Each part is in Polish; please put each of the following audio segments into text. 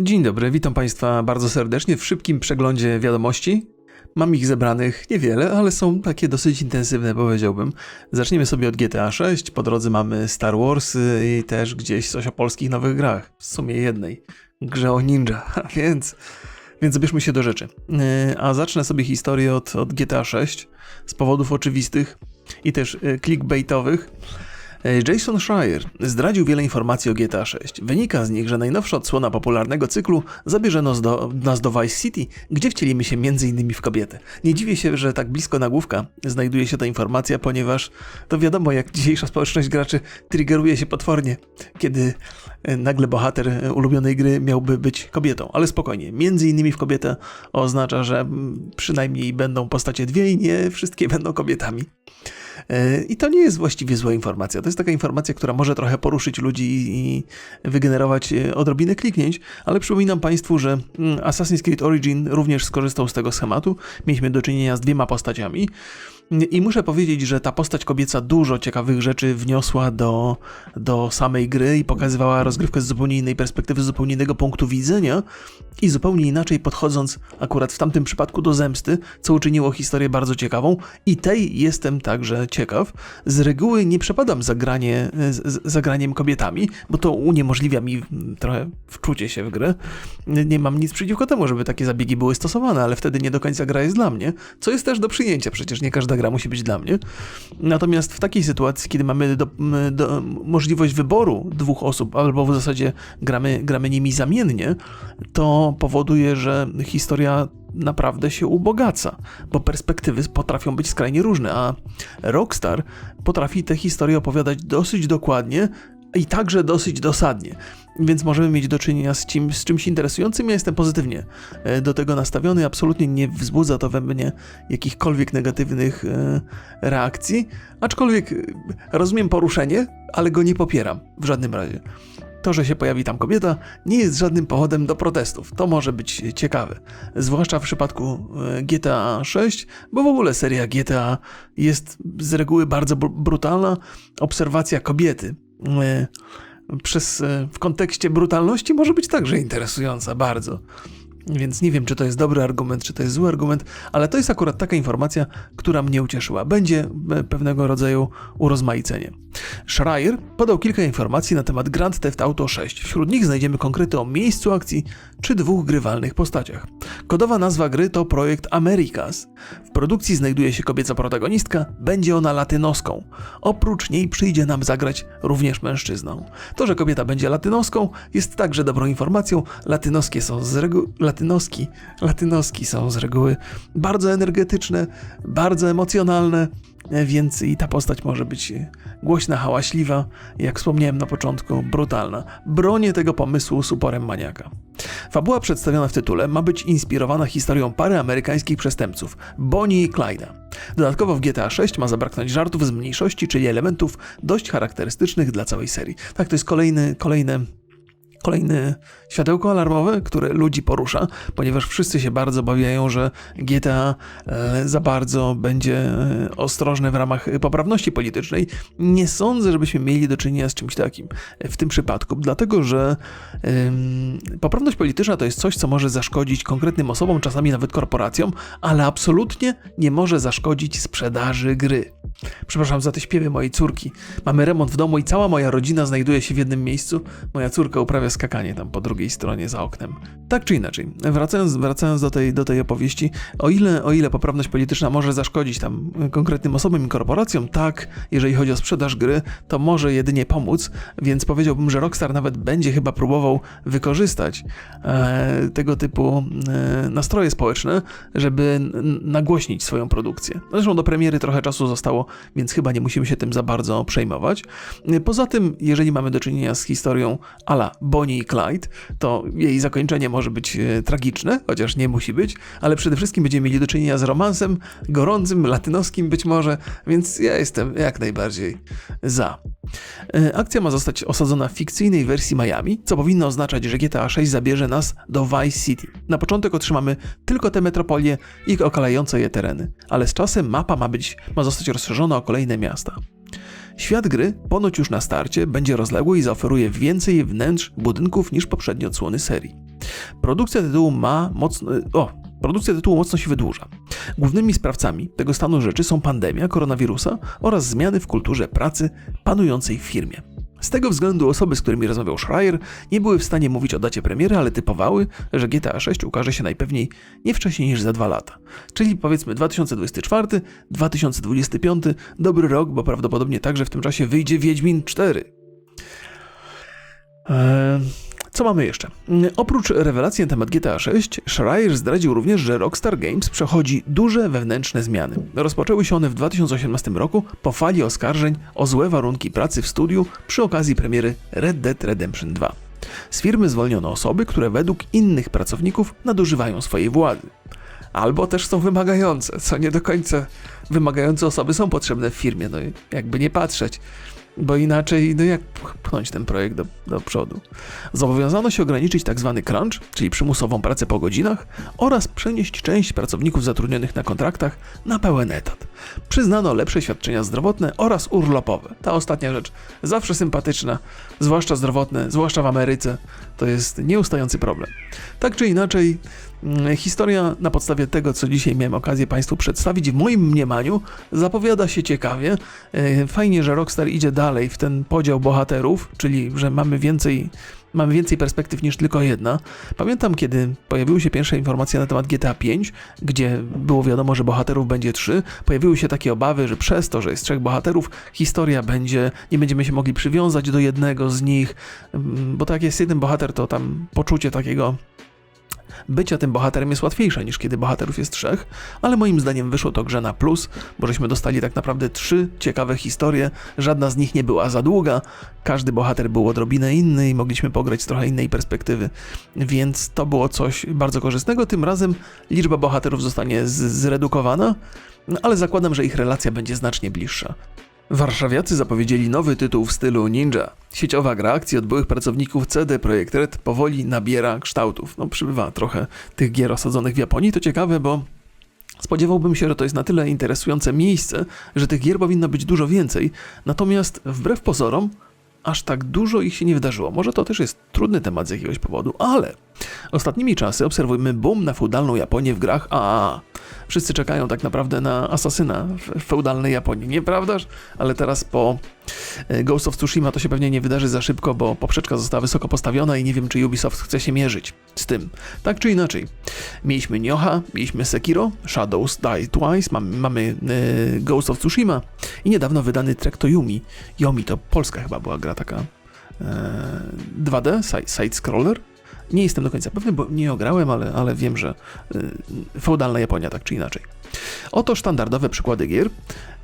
Dzień dobry, witam Państwa bardzo serdecznie w szybkim przeglądzie wiadomości. Mam ich zebranych niewiele, ale są takie dosyć intensywne, powiedziałbym. Zaczniemy sobie od GTA 6, po drodze mamy Star Wars i też gdzieś coś o polskich nowych grach. W sumie jednej. Grze o ninja, więc... Więc zabierzmy się do rzeczy. Yy, A zacznę sobie historię od, od GTA 6 z powodów oczywistych i też yy, clickbaitowych. E, Jason Schreier zdradził wiele informacji o GTA 6. Wynika z nich, że najnowsza odsłona popularnego cyklu zabierze nas do, nas do Vice City, gdzie wcielimy się m.in. w kobietę. Nie dziwię się, że tak blisko nagłówka znajduje się ta informacja, ponieważ to wiadomo, jak dzisiejsza społeczność graczy triggeruje się potwornie, kiedy e, nagle bohater e, ulubionej gry miałby być kobietą. Ale spokojnie, między innymi w kobietę oznacza, że mm, przynajmniej będą postacie dwie i nie wszystkie będą kobietami. I to nie jest właściwie zła informacja. To jest taka informacja, która może trochę poruszyć ludzi i wygenerować e, odrobinę kliknięć, ale przypominam Państwu, że mm, Assassin's Creed Origin również skorzystał z tego schematu. Mieliśmy do czynienia z dwiema postaciami. I muszę powiedzieć, że ta postać kobieca dużo ciekawych rzeczy wniosła do, do samej gry i pokazywała rozgrywkę z zupełnie innej perspektywy, z zupełnie innego punktu widzenia i zupełnie inaczej podchodząc akurat w tamtym przypadku do zemsty, co uczyniło historię bardzo ciekawą i tej jestem także ciekaw. Z reguły nie przepadam za, granie, za graniem kobietami, bo to uniemożliwia mi trochę wczucie się w grę. Nie mam nic przeciwko temu, żeby takie zabiegi były stosowane, ale wtedy nie do końca gra jest dla mnie, co jest też do przyjęcia, przecież nie każda gra musi być dla mnie. Natomiast w takiej sytuacji, kiedy mamy do, do, możliwość wyboru dwóch osób, albo w zasadzie gramy, gramy nimi zamiennie, to powoduje, że historia naprawdę się ubogaca, bo perspektywy potrafią być skrajnie różne, a Rockstar potrafi te historie opowiadać dosyć dokładnie i także dosyć dosadnie. Więc możemy mieć do czynienia z, czym, z czymś interesującym. Ja jestem pozytywnie e, do tego nastawiony. Absolutnie nie wzbudza to we mnie jakichkolwiek negatywnych e, reakcji. Aczkolwiek e, rozumiem poruszenie, ale go nie popieram w żadnym razie. To, że się pojawi tam kobieta, nie jest żadnym powodem do protestów. To może być ciekawe. Zwłaszcza w przypadku GTA 6, bo w ogóle seria GTA jest z reguły bardzo brutalna. Obserwacja kobiety przez, w kontekście brutalności może być także interesująca bardzo. Więc nie wiem, czy to jest dobry argument, czy to jest zły argument, ale to jest akurat taka informacja, która mnie ucieszyła. Będzie pewnego rodzaju urozmaicenie. Schreier podał kilka informacji na temat Grand Theft Auto 6. Wśród nich znajdziemy konkrety o miejscu akcji czy dwóch grywalnych postaciach. Kodowa nazwa gry to projekt Americas. W produkcji znajduje się kobieca protagonistka, będzie ona latynoską. Oprócz niej przyjdzie nam zagrać również mężczyzną. To, że kobieta będzie latynoską jest także dobrą informacją. Latynoskie są z reguły latynoski, latynoski są z reguły bardzo energetyczne, bardzo emocjonalne, więc i ta postać może być głośna, hałaśliwa, jak wspomniałem na początku, brutalna. Bronię tego pomysłu z uporem maniaka. Fabuła przedstawiona w tytule ma być inspirowana historią pary amerykańskich przestępców, Bonnie i Clyde'a. Dodatkowo w GTA 6 ma zabraknąć żartów z mniejszości, czyli elementów dość charakterystycznych dla całej serii. Tak, to jest kolejny, kolejne Kolejne światełko alarmowe, które ludzi porusza, ponieważ wszyscy się bardzo bawiają, że GTA e, za bardzo będzie e, ostrożne w ramach poprawności politycznej. Nie sądzę, żebyśmy mieli do czynienia z czymś takim w tym przypadku, dlatego że poprawność polityczna to jest coś, co może zaszkodzić konkretnym osobom, czasami nawet korporacjom, ale absolutnie nie może zaszkodzić sprzedaży gry. Przepraszam za te śpiewy mojej córki. Mamy remont w domu i cała moja rodzina znajduje się w jednym miejscu. Moja córka uprawia skakanie tam po drugiej stronie za oknem. Tak czy inaczej, wracając, wracając do, tej, do tej opowieści, o ile, o ile poprawność polityczna może zaszkodzić tam konkretnym osobom i korporacjom, tak, jeżeli chodzi o sprzedaż gry, to może jedynie pomóc, więc powiedziałbym, że Rockstar nawet będzie chyba próbował wykorzystać e, tego typu e, nastroje społeczne, żeby nagłośnić swoją produkcję. Zresztą do premiery trochę czasu zostało, więc chyba nie musimy się tym za bardzo przejmować. Poza tym, jeżeli mamy do czynienia z historią ala Bonnie i Clyde, to jej zakończenie może być e, tragiczne, chociaż nie musi być, ale przede wszystkim będziemy mieli do czynienia z romansem gorącym, latynoskim być może, więc ja jestem jak najbardziej za. E, akcja ma zostać osadzona w fikcyjnej wersji Miami, co powinno oznaczać, że GTA 6 zabierze nas do Vice City. Na początek otrzymamy tylko te metropolie i okalające je tereny, ale z czasem mapa ma, być, ma zostać rozszerzona o kolejne miasta. Świat gry, ponoć już na starcie, będzie rozległy i zaoferuje więcej wnętrz budynków niż poprzednie odsłony serii. Produkcja tytułu ma mocno... O, produkcja tytułu mocno się wydłuża. Głównymi sprawcami tego stanu rzeczy są pandemia koronawirusa oraz zmiany w kulturze pracy panującej w firmie. Z tego względu osoby, z którymi rozmawiał Schreier, nie były w stanie mówić o dacie premiery, ale typowały, że GTA 6 ukaże się najpewniej nie wcześniej niż za dwa lata. Czyli powiedzmy 2024, 2025, dobry rok, bo prawdopodobnie także w tym czasie wyjdzie Wiedźmin 4. Eee, co mamy jeszcze? Mm, Oprócz rewelacji na temat GTA 6, Schreier zdradził również, że Rockstar Games przechodzi duże wewnętrzne zmiany. Rozpoczęły się one w 2018 roku po fali oskarżeń o złe warunki pracy w studiu przy okazji premiery Red Dead Redemption 2. Z firmy zwolniono osoby, które według innych pracowników nadużywają swojej władzy. Albo też są wymagające, co nie do końca wymagające osoby są potrzebne w firmie, no jakby nie patrzeć bo inaczej, no jak pchnąć ten projekt do, do przodu. Zobowiązano się ograniczyć tzw. Tak crunch, czyli przymusową pracę po godzinach, oraz przenieść część pracowników zatrudnionych na kontraktach na pełen etat. Przyznano lepsze świadczenia zdrowotne oraz urlopowe. Ta ostatnia rzecz zawsze sympatyczna, zwłaszcza zdrowotne, zwłaszcza w Ameryce, to jest nieustający problem. Tak czy inaczej, historia na podstawie tego, co dzisiaj miałem okazję Państwu przedstawić, w moim mniemaniu zapowiada się ciekawie. E, fajnie, że Rockstar idzie dalej w ten podział bohaterów, czyli że mamy więcej mamy więcej perspektyw niż tylko jedna. Pamiętam, kiedy pojawiły się pierwsze informacje na temat GTA V, gdzie było wiadomo, że bohaterów będzie trzy, pojawiły się takie obawy, że przez to, że jest trzech bohaterów, historia będzie, nie będziemy się mogli przywiązać do jednego z nich, mm, bo tak jest jeden bohater, to tam poczucie takiego bycia tym bohaterem jest łatwiejsze niż kiedy bohaterów jest trzech, ale moim zdaniem wyszło to grze na plus, bo żeśmy dostali tak naprawdę trzy ciekawe historie, żadna z nich nie była za długa, każdy bohater był odrobinę inny i mogliśmy pograć z trochę innej perspektywy, więc to było coś bardzo korzystnego. Tym razem liczba bohaterów zostanie zredukowana, ale zakładam, że ich relacja będzie znacznie bliższa. Warszawiacy zapowiedzieli nowy tytuł w stylu ninja. Sieciowa gra akcji od byłych pracowników CD Projekt Red powoli nabiera kształtów. No przybywa trochę tych gier osadzonych w Japonii, to ciekawe, bo Spodziewałbym się, że to jest na tyle interesujące miejsce, że tych gier powinno być dużo więcej, natomiast wbrew pozorom, aż tak dużo ich się nie wydarzyło. Może to też jest trudny temat z jakiegoś powodu, ale ostatnimi czasy obserwujemy boom na feudalną Japonię w grach AAA. Wszyscy czekają tak naprawdę na asasyna w feudalnej Japonii, nieprawdaż? Ale teraz po e, Ghost of Tsushima to się pewnie nie wydarzy za szybko, bo poprzeczka została wysoko postawiona i nie wiem, czy Ubisoft chce się mierzyć z tym. Tak czy inaczej, mieliśmy Nioha, mieliśmy Sekiro, Shadows Die Twice, mamy, mamy e, Ghost of Tsushima i niedawno wydany Trek to Yumi. Yomi to polska chyba była gra taka e, 2D, side-scroller. Nie jestem do końca pewny, bo nie ograłem, ale, ale wiem, że y, feudalna Japonia tak czy inaczej. Oto sztandardowe przykłady gier,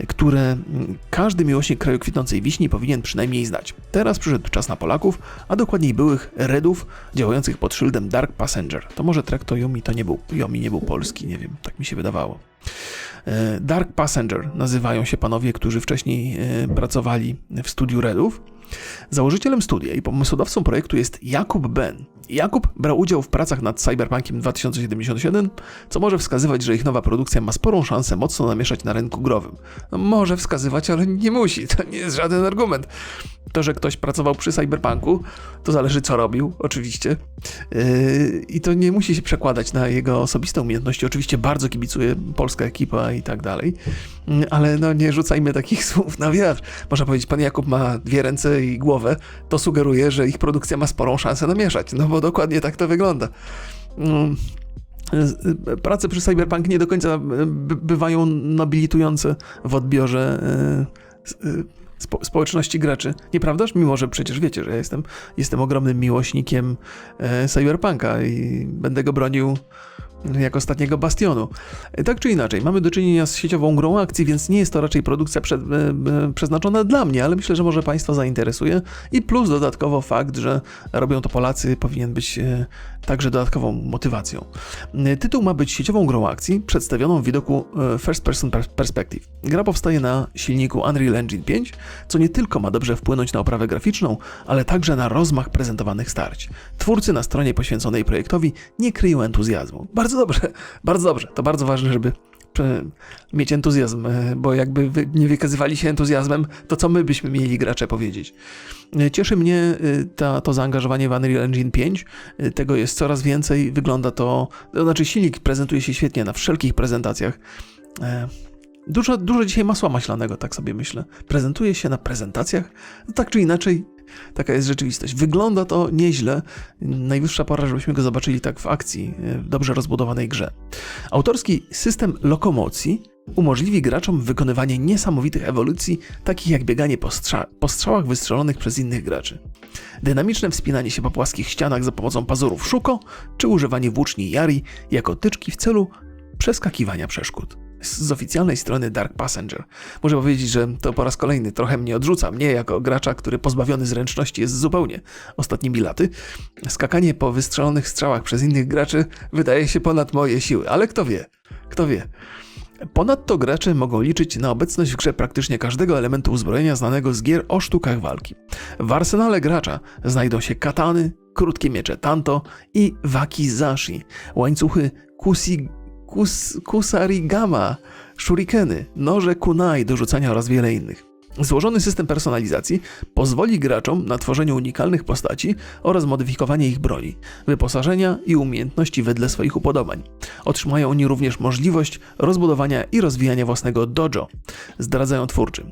które mm, każdy miłośnik kraju kwitnącej wiśni powinien przynajmniej znać. Teraz przyszedł czas na Polaków, a dokładniej byłych Redów działających pod szyldem Dark Passenger. To może Trek to Yomi to nie był, Yomi nie był polski, nie wiem, tak mi się wydawało. E, Dark Passenger nazywają się panowie, którzy wcześniej e, pracowali w studiu Redów. Założycielem studia i pomysłodawcą projektu jest Jakub Ben. Jakub brał udział w pracach nad Cyberpunkiem 2077, co może wskazywać, że ich nowa produkcja ma sporą szansę mocno namieszać na rynku growym. No, może wskazywać, ale nie musi, to nie jest żaden argument. To, że ktoś pracował przy Cyberpunku, to zależy co robił, oczywiście. Yy, I to nie musi się przekładać na jego osobiste umiejętności. Oczywiście bardzo kibicuje polska ekipa i tak dalej, ale no nie rzucajmy takich słów na wiatr. Można powiedzieć, pan Jakub ma dwie ręce i głowę, to sugeruje, że ich produkcja ma sporą szansę namieszać, no bo dokładnie tak to wygląda. Yy, prace przy Cyberpunk nie do końca bywają nobilitujące w odbiorze spo, społeczności graczy. Nieprawdaż? Mimo, że przecież wiecie, że ja jestem, jestem ogromnym miłośnikiem e, Cyberpunka i będę go bronił jak ostatniego bastionu. Tak czy inaczej, mamy do czynienia z sieciową grą akcji, więc nie jest to raczej produkcja e, e, przeznaczona dla mnie, ale myślę, że może Państwa zainteresuje. I plus dodatkowo fakt, że robią to Polacy, powinien być e, także dodatkową motywacją. Tytuł ma być sieciową grą akcji, przedstawioną w widoku First Person Perspective. Gra powstaje na silniku Unreal Engine 5, co nie tylko ma dobrze wpłynąć na oprawę graficzną, ale także na rozmach prezentowanych starć. Twórcy na stronie poświęconej projektowi nie kryją entuzjazmu. Bardzo bardzo dobrze, bardzo dobrze. To bardzo ważne, żeby prze- mieć entuzjazm, e, bo jakby nie wykazywali się entuzjazmem, to co my byśmy mieli gracze powiedzieć? E, Cieszy mnie e, ta, to zaangażowanie w Unreal Engine 5. E, Tego jest coraz więcej. Wygląda to, to znaczy silnik prezentuje się świetnie na wszelkich prezentacjach. E, Dużo, dużo dzisiaj masła maślanego, tak sobie myślę. Prezentuje się na prezentacjach, no tak czy inaczej, taka jest rzeczywistość. Wygląda to nieźle. Najwyższa pora, żebyśmy go zobaczyli tak w akcji, e, w dobrze rozbudowanej grze. Autorski system lokomocji umożliwi graczom wykonywanie niesamowitych ewolucji, takich jak bieganie po, strza- po strzałach wystrzelonych przez innych graczy. Dynamiczne wspinanie się po płaskich ścianach za pomocą pazurów szuko, czy używanie włóczni Yari jako tyczki w celu przeskakiwania przeszkód. Z oficjalnej strony Dark Passenger. Muszę powiedzieć, że to po raz kolejny trochę mnie odrzuca, mnie jako gracza, który pozbawiony zręczności jest zupełnie ostatnimi laty. Skakanie po wystrzelonych strzałach przez innych graczy wydaje się ponad moje siły, ale kto wie, kto wie. Ponadto gracze mogą liczyć na obecność w grze praktycznie każdego elementu uzbrojenia znanego z gier o sztukach walki. W arsenale gracza znajdą się katany, krótkie miecze tanto i wakizashi, łańcuchy kusi, kus, kusarigama, shurikeny, noże kunai do rzucania oraz wiele innych. Złożony system personalizacji pozwoli graczom na tworzenie unikalnych postaci oraz modyfikowanie ich broni, wyposażenia i umiejętności wedle swoich upodobań. Otrzymają oni również możliwość rozbudowania i rozwijania własnego dojo, zdradzają twórczy.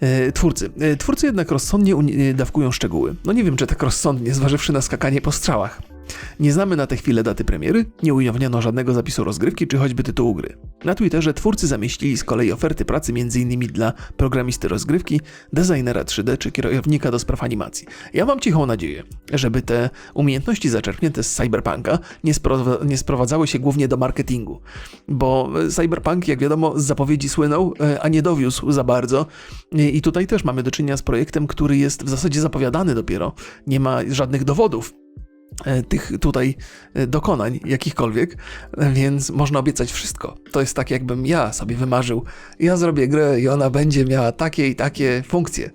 E, Twórcy. E, Twórcy jednak rozsądnie dawkują szczegóły. No nie wiem, czy tak rozsądnie, zważywszy na skakanie po strzałach. Nie znamy na tę chwilę daty premiery, nie ujawniono żadnego zapisu rozgrywki czy choćby tytułu gry. Na Twitterze twórcy zamieścili z kolei oferty pracy m.in. dla programisty rozgrywki, designera 3D czy kierownika do spraw animacji. Ja mam cichą nadzieję, żeby te umiejętności zaczerpnięte z Cyberpunka nie, spro- nie sprowadzały się głównie do marketingu, bo e, Cyberpunk, jak wiadomo, z zapowiedzi słynął, e, a nie dowiózł za bardzo. I i tutaj też mamy do czynienia z projektem, który jest w zasadzie zapowiadany dopiero. Nie ma żadnych dowodów e, tych tutaj e, dokonań jakichkolwiek, e, więc można obiecać wszystko. To jest tak, jakbym ja sobie wymarzył, ja zrobię grę i ona będzie miała takie i takie funkcje.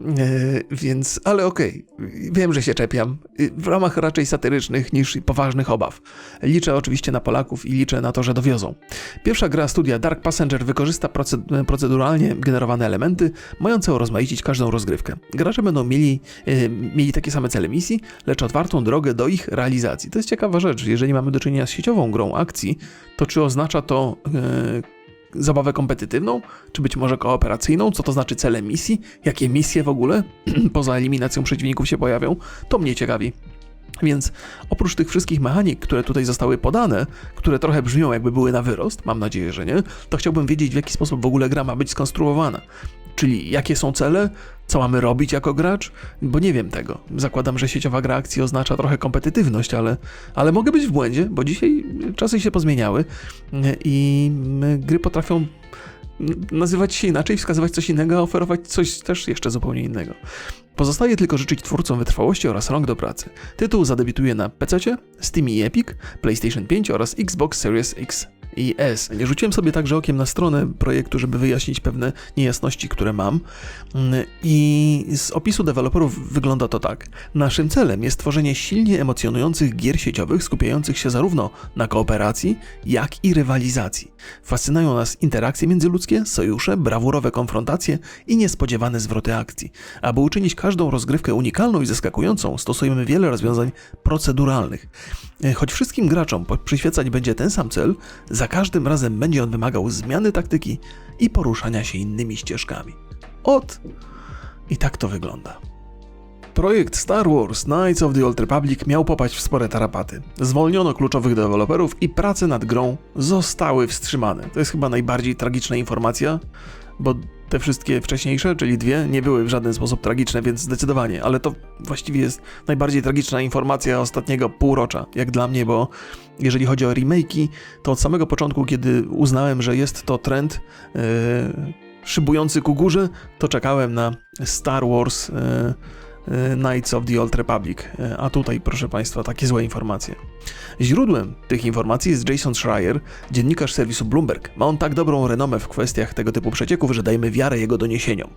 E, Więc, ale okej, wiem, że się czepiam. Y, W ramach raczej satyrycznych niż poważnych obaw. Liczę oczywiście na Polaków i liczę na to, że dowiozą. Pierwsza gra studia Dark Passenger wykorzysta proce- proceduralnie generowane elementy, mające urozmaicić każdą rozgrywkę. Gracze będą mieli, e, mieli takie same cele misji, lecz otwartą drogę do ich realizacji. To jest ciekawa rzecz. Jeżeli mamy do czynienia z sieciową grą akcji, to czy oznacza to e, zabawę kompetytywną, czy być może kooperacyjną, co to znaczy cele misji, jakie misje w ogóle poza eliminacją przeciwników się pojawią, to mnie ciekawi. Więc oprócz tych wszystkich mechanik, które tutaj zostały podane, które trochę brzmią jakby były na wyrost, mam nadzieję, że nie, to chciałbym wiedzieć w jaki sposób w ogóle gra ma być skonstruowana. Czyli jakie są cele, co mamy robić jako gracz, bo nie wiem tego. Zakładam, że sieciowa gra akcji oznacza trochę kompetytywność, ale, ale mogę być w błędzie, bo dzisiaj czasy się pozmieniały i mm, gry potrafią nazywać się inaczej, wskazywać coś innego, a oferować coś też jeszcze zupełnie innego. Pozostaje tylko życzyć twórcom wytrwałości oraz rąk do pracy. Tytuł zadebiutuje na PC, Steam i Epic, PlayStation 5 oraz Xbox Series X i S. Rzuciłem sobie także okiem na stronę projektu, żeby wyjaśnić pewne niejasności, które mam. Mm, I z opisu deweloperów wygląda to tak. Naszym celem jest tworzenie silnie emocjonujących gier sieciowych skupiających się zarówno na kooperacji, jak i rywalizacji. Fascynują nas interakcje międzyludzkie, sojusze, brawurowe konfrontacje i niespodziewane zwroty akcji. Aby uczynić każdą rozgrywkę unikalną i zaskakującą, stosujemy wiele rozwiązań proceduralnych. E, Choć wszystkim graczom przyświecać będzie ten sam cel, za każdym razem będzie on wymagał zmiany taktyki i poruszania się innymi ścieżkami. Ot, i tak to wygląda. Projekt Star Wars Knights of the Old Republic miał popaść w spore tarapaty. Zwolniono kluczowych deweloperów i prace nad grą zostały wstrzymane. To jest chyba najbardziej tragiczna informacja, bo te wszystkie wcześniejsze, czyli dwie, nie były w żaden sposób tragiczne, więc zdecydowanie, ale to właściwie jest najbardziej tragiczna informacja ostatniego półrocza, jak dla mnie, bo jeżeli chodzi o remake'i, to od samego początku, kiedy uznałem, że jest to trend yy, szybujący ku górze, to czekałem na Star Wars yy, Knights of the Old Republic. E, A tutaj, proszę Państwa, takie złe informacje. Źródłem tych informacji jest Jason Schreier, dziennikarz serwisu Bloomberg. Ma on tak dobrą renomę w kwestiach tego typu przecieków, że dajmy wiarę jego doniesieniom.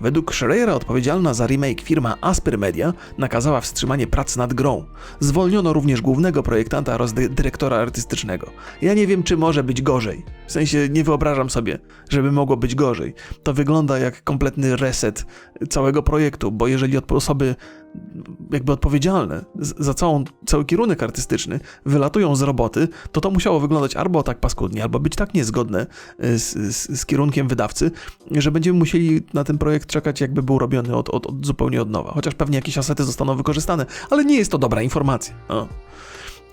Według Schreiera odpowiedzialna za remake firma Asper Media nakazała wstrzymanie prac nad grą. Zwolniono również głównego projektanta oraz dy- dyrektora artystycznego. Ja nie wiem, czy może być gorzej. W sensie nie wyobrażam sobie, żeby mogło być gorzej. To wygląda jak kompletny reset całego projektu, bo jeżeli od- osoby jakby odpowiedzialne za całą, cały kierunek artystyczny wylatują z roboty, to to musiało wyglądać albo tak paskudnie, albo być tak niezgodne y, z, z, z kierunkiem wydawcy, że będziemy musieli na ten projekt czekać, jakby był robiony od, od, od zupełnie od nowa. Chociaż pewnie jakieś asety zostaną wykorzystane, ale nie jest to dobra informacja. O.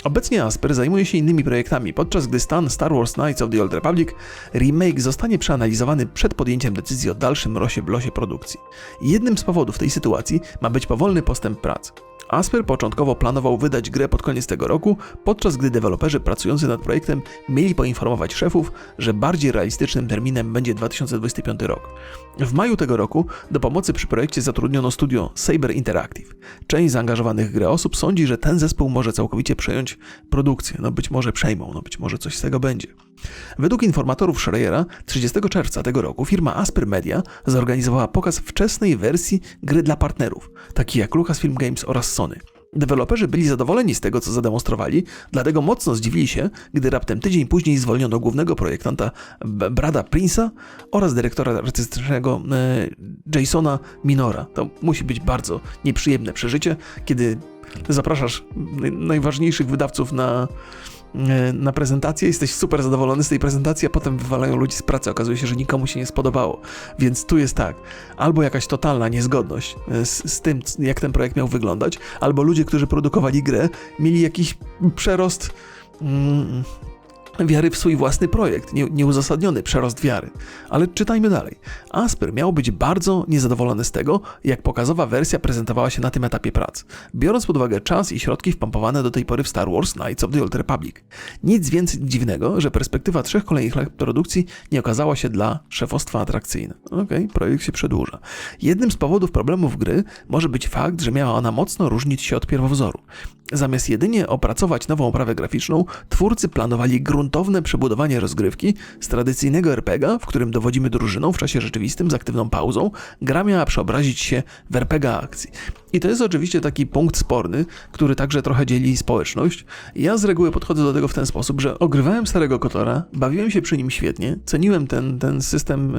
Obecnie Asper zajmuje się innymi projektami, podczas gdy stan Star Wars Knights of the Old Republic remake zostanie przeanalizowany przed podjęciem decyzji o dalszym losie, losie produkcji. Jednym z powodów tej sytuacji ma być powolny postęp prac. Asper początkowo planował wydać grę pod koniec tego roku, podczas gdy deweloperzy pracujący nad projektem mieli poinformować szefów, że bardziej realistycznym terminem będzie 2025 rok. W maju tego roku do pomocy przy projekcie zatrudniono studio Saber Interactive. Część zaangażowanych w grę osób sądzi, że ten zespół może całkowicie przejąć produkcję. No być może przejmą, no być może coś z tego będzie. Według informatorów Schreiera 30 czerwca tego roku firma Asper Media zorganizowała pokaz wczesnej wersji gry dla partnerów, takich jak Lucasfilm Games oraz Sony. Deweloperzy byli zadowoleni z tego, co zademonstrowali, dlatego mocno zdziwili się, gdy raptem tydzień później zwolniono głównego projektanta Brada Prince'a oraz dyrektora artystycznego e, Jasona Minora. To musi być bardzo nieprzyjemne przeżycie, kiedy zapraszasz naj- najważniejszych wydawców na, e, na prezentację, jesteś super zadowolony z tej prezentacji, a potem wywalają ludzi z pracy. Okazuje się, że nikomu się nie spodobało. Więc tu jest tak, albo jakaś totalna niezgodność e, z, z tym, jak ten projekt miał wyglądać, albo ludzie, którzy produkowali grę, mieli jakiś przerost. Mm, Wiary w swój własny projekt, nie, nieuzasadniony przerost wiary. Ale czytajmy dalej. Asper miał być bardzo niezadowolony z tego, jak pokazowa wersja prezentowała się na tym etapie prac, biorąc pod uwagę czas i środki wpompowane do tej pory w Star Wars Knights of the Old Republic. Nic więc dziwnego, że perspektywa trzech kolejnych lat produkcji nie okazała się dla szefostwa atrakcyjna. Okej, projekt się przedłuża. Jednym z powodów problemów gry może być fakt, że miała ona mocno różnić się od pierwowzoru. Zamiast jedynie opracować nową oprawę graficzną, twórcy planowali gruntowne przebudowanie rozgrywki z tradycyjnego RPG, w którym dowodzimy drużyną w czasie rzeczywistym z aktywną pauzą. Gra miała przeobrazić się w RPG akcji. I to jest oczywiście taki punkt sporny, który także trochę dzieli społeczność. Ja z reguły podchodzę do tego w ten sposób, że ogrywałem starego Kotora, bawiłem się przy nim świetnie, ceniłem ten, ten system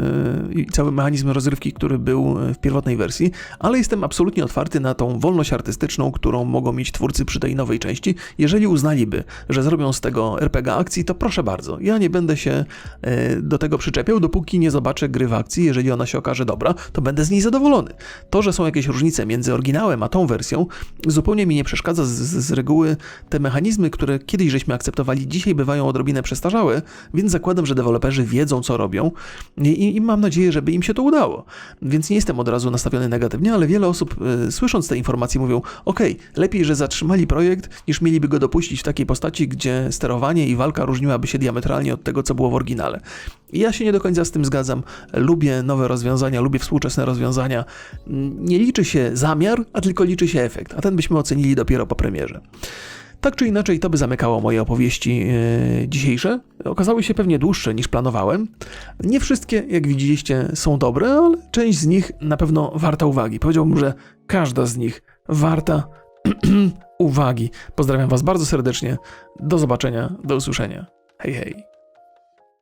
yy, i cały mechanizm rozrywki, który był yy, w pierwotnej wersji, ale jestem absolutnie otwarty na tą wolność artystyczną, którą mogą mieć twórcy przy tej nowej części. Jeżeli uznaliby, że zrobią z tego RPG akcji, to proszę bardzo. Ja nie będę się yy, do tego przyczepiał, dopóki nie zobaczę gry w akcji. Jeżeli ona się okaże dobra, to będę z niej zadowolony. To, że są jakieś różnice między oryginałem a tą wersją, zupełnie mi nie przeszkadza. Z, z, reguły te mechanizmy, które kiedyś żeśmy akceptowali, dzisiaj bywają odrobinę przestarzałe, więc zakładam, że deweloperzy wiedzą, co robią i, i mam nadzieję, żeby im się to udało. Więc nie jestem od razu nastawiony negatywnie, ale wiele osób y, słysząc te informacje mówią, ok, lepiej, że zatrzymali projekt, niż mieliby go dopuścić w takiej postaci, gdzie sterowanie i walka różniłaby się diametralnie od tego, co było w oryginale. I ja się nie do końca z tym zgadzam. Lubię nowe rozwiązania, lubię współczesne rozwiązania. Nie liczy się zamiar, a tylko liczy się efekt, a ten byśmy ocenili dopiero po premierze. Tak czy inaczej, to by zamykało moje opowieści yy, dzisiejsze. Okazały się pewnie dłuższe niż planowałem. Nie wszystkie, jak widzieliście, są dobre, ale część z nich na pewno warta uwagi. Powiedziałbym, że każda z nich warta uwagi. Pozdrawiam Was bardzo serdecznie. Do zobaczenia, do usłyszenia. Hej, hej.